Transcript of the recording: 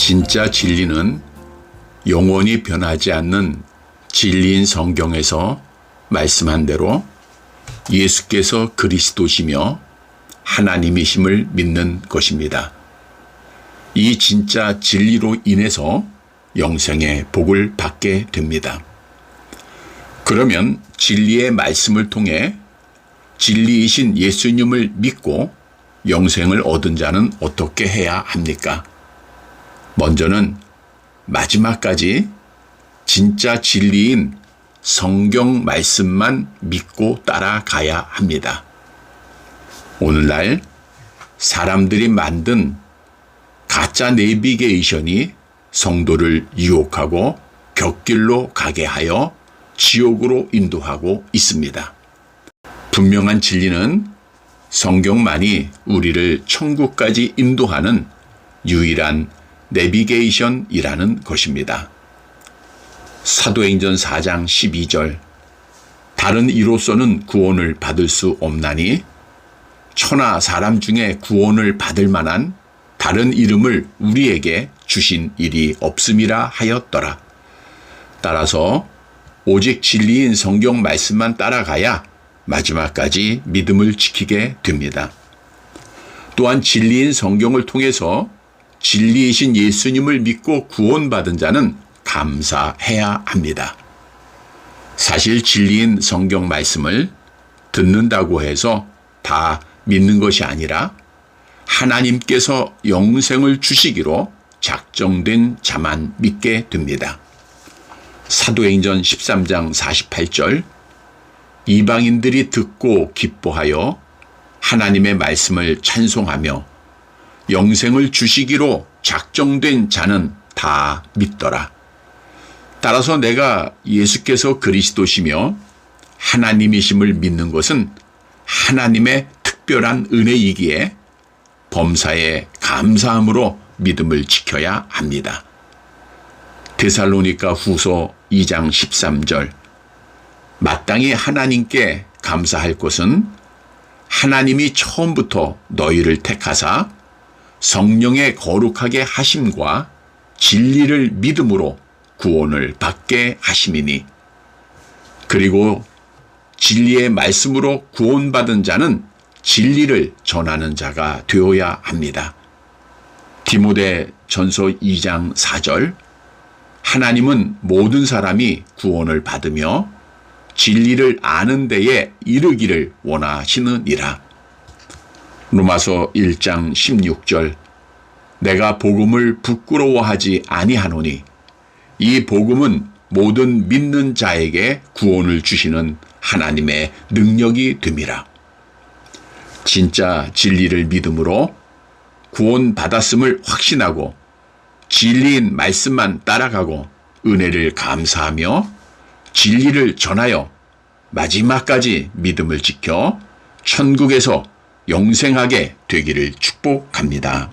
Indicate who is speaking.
Speaker 1: 진짜 진리는 영원히 변하지 않는 진리인 성경에서 말씀한 대로 예수께서 그리스도시며 하나님이심을 믿는 것입니다. 이 진짜 진리로 인해서 영생의 복을 받게 됩니다. 그러면 진리의 말씀을 통해 진리이신 예수님을 믿고 영생을 얻은 자는 어떻게 해야 합니까? 먼저는 마지막까지 진짜 진리인 성경 말씀만 믿고 따라가야 합니다. 오늘날 사람들이 만든 가짜 내비게이션이 성도를 유혹하고 격길로 가게 하여 지옥으로 인도하고 있습니다. 분명한 진리는 성경만이 우리를 천국까지 인도하는 유일한 내비게이션이라는 것입니다. 사도행전 4장 12절 다른 이로서는 구원을 받을 수 없나니 천하 사람 중에 구원을 받을 만한 다른 이름을 우리에게 주신 일이 없음이라 하였더라. 따라서 오직 진리인 성경 말씀만 따라가야 마지막까지 믿음을 지키게 됩니다. 또한 진리인 성경을 통해서 진리이신 예수님을 믿고 구원받은 자는 감사해야 합니다. 사실 진리인 성경 말씀을 듣는다고 해서 다 믿는 것이 아니라 하나님께서 영생을 주시기로 작정된 자만 믿게 됩니다. 사도행전 13장 48절 이방인들이 듣고 기뻐하여 하나님의 말씀을 찬송하며 영생을 주시기로 작정된 자는 다 믿더라. 따라서 내가 예수께서 그리스도시며 하나님이심을 믿는 것은 하나님의 특별한 은혜이기에 범사에 감사함으로 믿음을 지켜야 합니다. 데살로니가 후소 2장 13절 마땅히 하나님께 감사할 것은 하나님이 처음부터 너희를 택하사 성령의 거룩하게 하심과 진리를 믿음으로 구원을 받게 하심이니 그리고 진리의 말씀으로 구원받은 자는 진리를 전하는 자가 되어야 합니다. 디모데 전서 2장 4절 하나님은 모든 사람이 구원을 받으며 진리를 아는 데에 이르기를 원하시느니라. 로마서 1장 16절 내가 복음을 부끄러워하지 아니하노니 이 복음은 모든 믿는 자에게 구원을 주시는 하나님의 능력이 됨이라. 진짜 진리를 믿음으로 구원 받았음을 확신하고 진리인 말씀만 따라가고 은혜를 감사하며 진리를 전하여 마지막까지 믿음을 지켜 천국에서 영생하게 되기를 축복합니다.